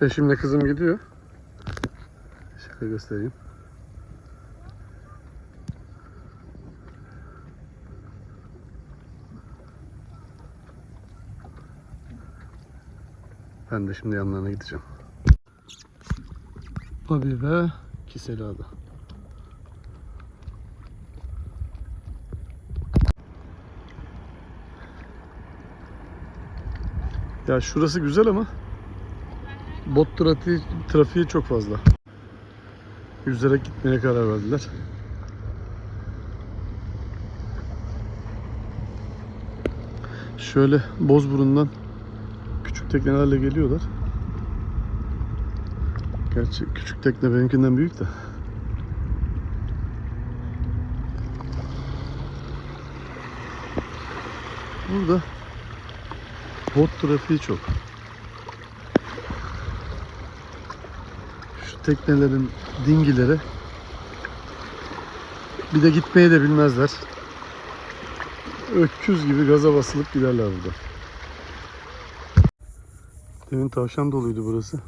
Eşimle kızım gidiyor. Şöyle göstereyim. Ben de şimdi yanlarına gideceğim. Babi ve Kiselada. Ya şurası güzel ama bot trafiği, trafiği çok fazla. Yüzerek gitmeye karar verdiler. Şöyle Bozburun'dan küçük teknelerle geliyorlar. Gerçi küçük tekne benimkinden büyük de. Burada bot trafiği çok. Teknelerin dingileri bir de gitmeyi de bilmezler. Öküz gibi gaza basılıp giderler burada. Demin tavşan doluydu burası.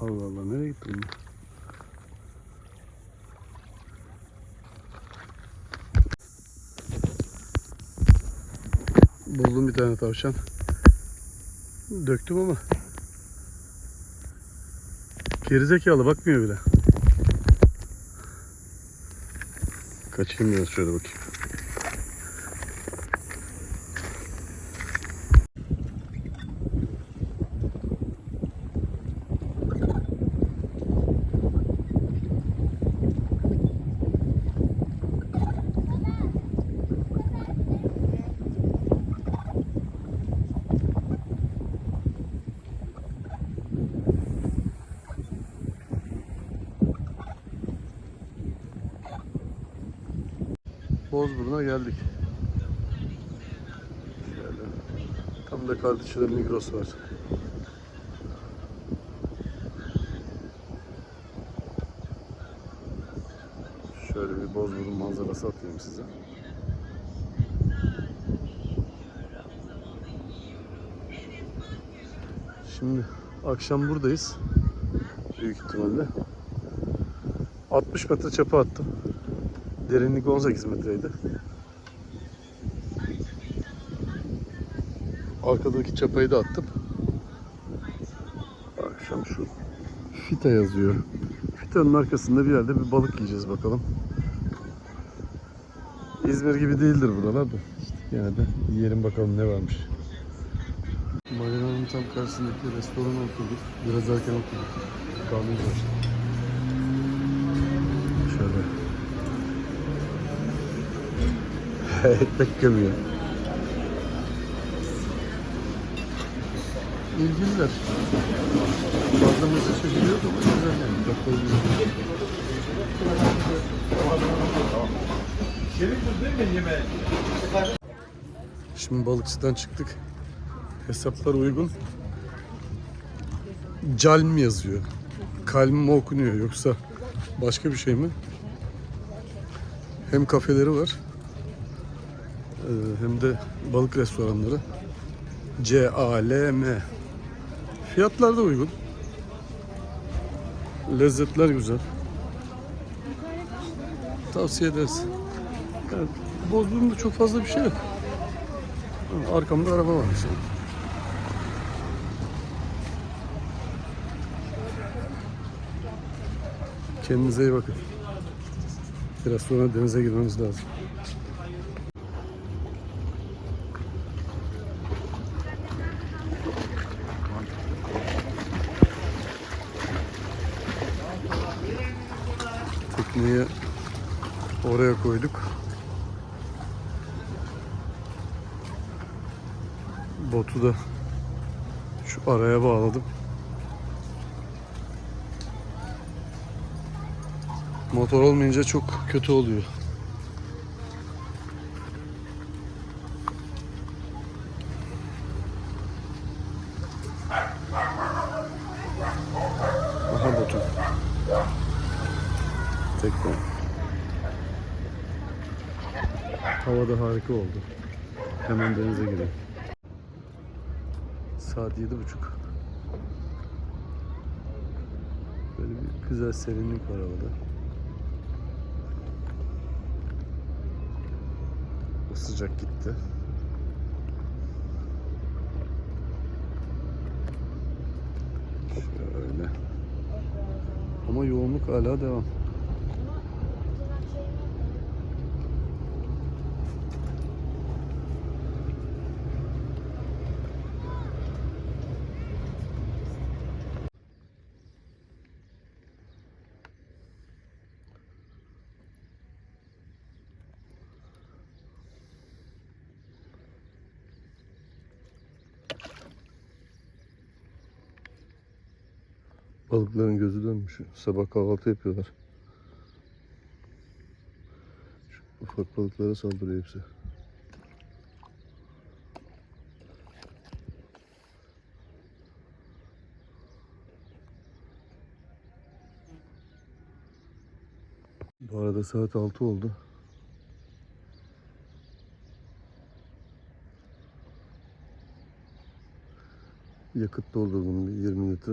Allah Allah nereye gitti bunlar? Buldum bir tane tavşan. Döktüm ama gerizekalı bakmıyor bile. Kaçayım biraz şöyle bakayım. Bozburun'a geldik. Şöyle. Tam da kardeşler Migros var. Şöyle bir Bozburun manzarası atayım size. Şimdi akşam buradayız. Büyük ihtimalle. 60 metre çapa attım. Derinlik 18 metreydi. Arkadaki çapayı da attım. Akşam şu fita yazıyor. Fitanın arkasında bir yerde bir balık yiyeceğiz bakalım. İzmir gibi değildir buralar da. İşte yine de yiyelim bakalım ne varmış. Marina'nın tam karşısındaki restorana oturduk. Biraz erken oturduk. Kahvemiz var. Şöyle. Ekmek gömüyor. İlgililer. Fazla çekiliyor güzel yani. Tatlı güzel. Şimdi balıkçıdan çıktık. Hesaplar uygun. Calm yazıyor. Kalm mi okunuyor yoksa başka bir şey mi? Hem kafeleri var hem de balık restoranları. C A L M. Fiyatlar da uygun. Lezzetler güzel. Tavsiye ederiz. Yani Bozburun'da çok fazla bir şey yok. Arkamda araba var mesela. Kendinize iyi bakın. Biraz sonra denize girmemiz lazım. Tekneyi oraya koyduk. Botu da şu araya bağladım. Motor olmayınca çok kötü oluyor. Tekne. Havada harika oldu. Hemen denize girelim. Saat yedi buçuk. Böyle bir güzel serinlik var havada. O sıcak gitti. Şöyle. Ama yoğunluk hala devam. Balıkların gözü dönmüş. Sabah kahvaltı yapıyorlar. Şu ufak balıklara saldırıyor hepsi. Bu arada saat 6 oldu. Yakıt doldurdum bir 20 litre.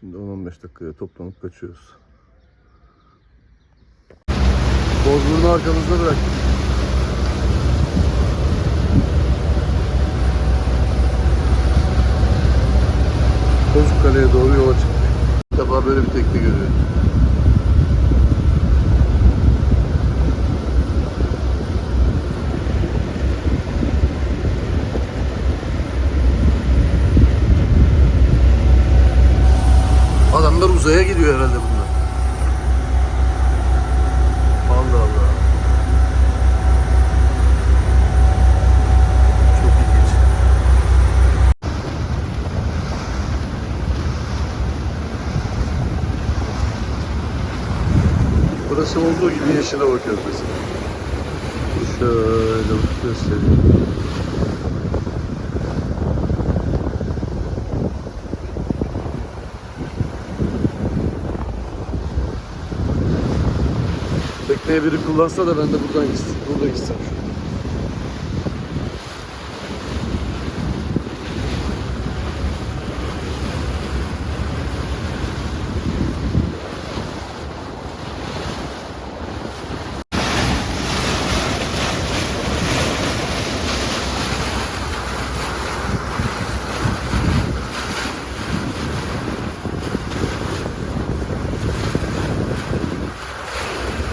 Şimdi 10-15 dakikaya toplanıp kaçıyoruz. Bozburnu arkamızda bıraktık. Bozukkale'ye doğru yola çıktık. İlk defa böyle bir tekne görüyorum. Adamlar uzaya gidiyor herhalde bunlar. Allah Allah. Çok ilginç. Burası olduğu gibi Yeşilova Körfezi. Şöyle göstereyim. Tekneye biri kullansa da ben de buradan gitsin. Burada gitsem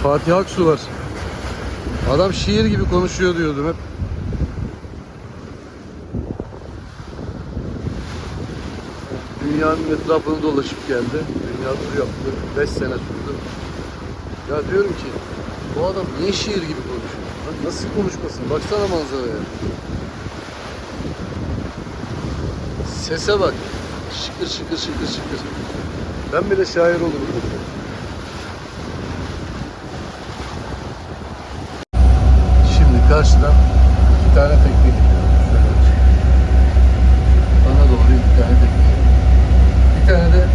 Fatih Aksu var. Adam şiir gibi konuşuyor diyordum hep. Dünyanın etrafını dolaşıp geldi. Dünya turu yaptı. 5 sene sürdü. Ya diyorum ki bu adam niye şiir gibi konuşuyor? Lan nasıl konuşmasın? Baksana manzaraya. Sese bak. Şıkır şıkır şıkır şıkır. Ben bile şair olurum. Şimdi karşıdan iki tane tekne gidiyor. Şöyle. Bana doğru iki tane tekne. Bir tane de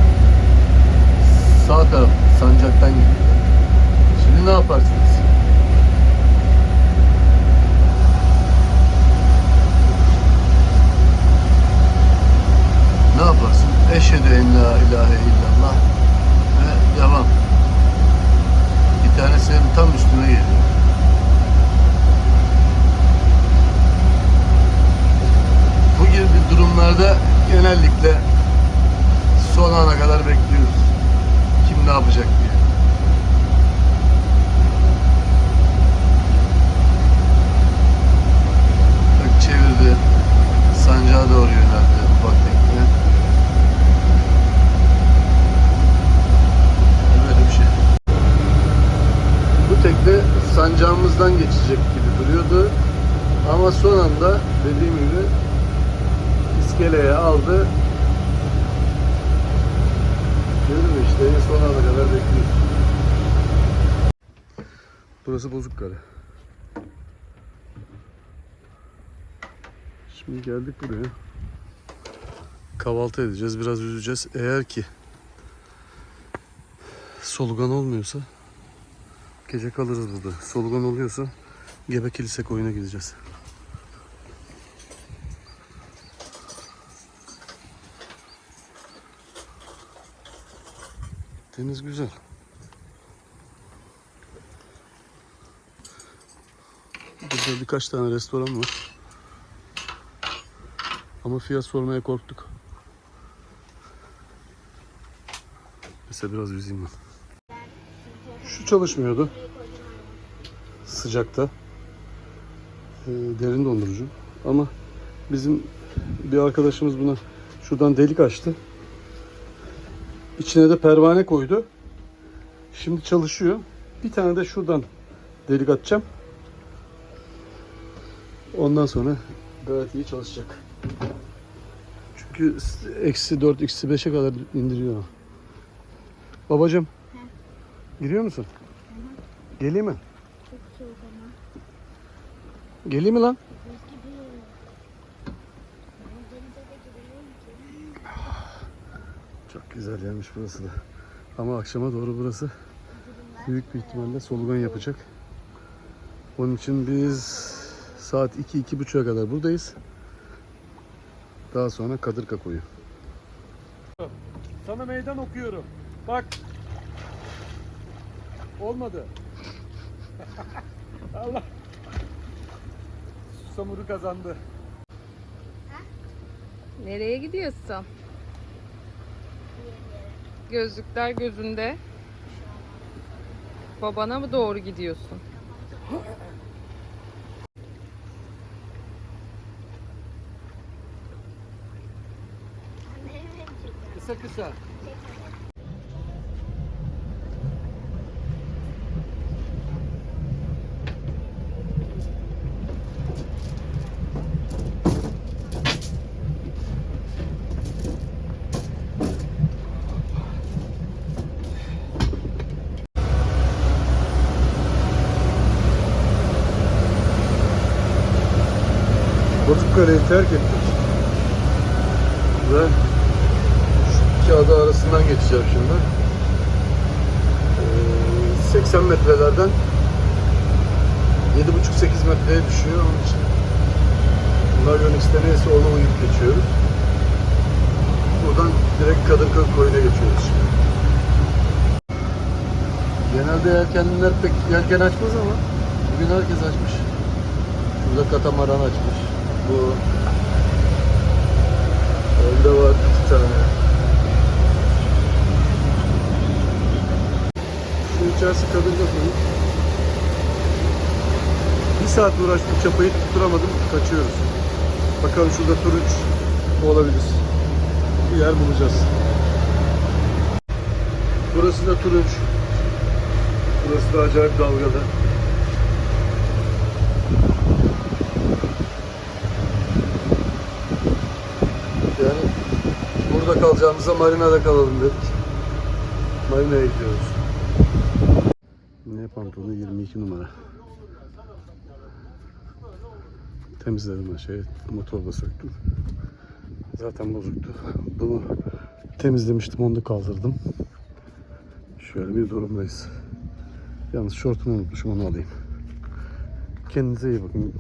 sağ taraf sancaktan gidiyor. Şimdi ne yaparsınız? Ne yaparsın? Eşhedü en la ilahe illallah ve devam. Bir tane senin tam üstüne geliyor. Bu gibi durumlarda genellikle son ana kadar bekliyoruz. Kim ne yapacak diye. Bak çevirdi. Sancağa doğru yöneldi ufak tekne. Böyle bir şey. Bu tekne sancağımızdan geçecek gibi duruyordu. Ama son anda dediğim gibi iskeleye aldı. Görün işte en son ana kadar bekliyoruz. Burası Bozukkale. Şimdi geldik buraya. Kahvaltı edeceğiz, biraz yüzeceğiz. Eğer ki solugan olmuyorsa gece kalırız burada. Solugan oluyorsa Gebe Kilise koyuna gideceğiz. Deniz güzel. Burada birkaç tane restoran var. Ama fiyat sormaya korktuk. Mesela biraz yüzeyim ben. Şu çalışmıyordu. Sıcakta. Ee, derin dondurucu. Ama bizim bir arkadaşımız buna şuradan delik açtı. İçine de pervane koydu. Şimdi çalışıyor. Bir tane de şuradan delik atacağım. Ondan sonra gayet iyi çalışacak. Çünkü eksi 4, eksi 5'e kadar indiriyor. Babacım. Giriyor musun? Geleyim mi? Geleyim mi lan? Buz gibi. Ben denize de giremiyorum ki. Çok güzel yermiş burası da. Ama akşama doğru burası büyük bir ihtimalle solugan yapacak. Onun için biz saat 2-2.30'a kadar buradayız. Daha sonra Kadırka koyu. Sana meydan okuyorum. Bak. Olmadı. Allah. Samuru kazandı. Nereye gidiyorsun? Gözlükler gözünde. Babana mı doğru gidiyorsun? Kısa kısa. Bozukkale'yi terk ettik. Ve iki ada arasından geçeceğim şimdi. Ee, 80 metrelerden 7,5-8 metreye düşüyor onun için. Navyonix'te neyse ona uyup geçiyoruz. Buradan direkt Kadırköy koyuna geçiyoruz. Genelde yelkenliler pek yelken açmaz ama bugün herkes açmış. Şurada katamaran açmış. Bu Önde var iki tane. Şu içerisi kadın kapıyı. Bir saat uğraştım çapayı tutturamadım. Kaçıyoruz. Bakalım şurada turunç olabilir. Bir yer bulacağız. Burası da turunç. Burası da acayip dalgalı. Yani burada kalacağımıza marinada kalalım dedik. Marinaya gidiyoruz. Ne pantolonu 22 numara. Temizledim ben şey motorda söktüm. Zaten bozuktu. Bunu temizlemiştim onu da kaldırdım. Şöyle bir durumdayız. Yalnız şortumu unutmuşum onu alayım. Kendinize iyi bakın.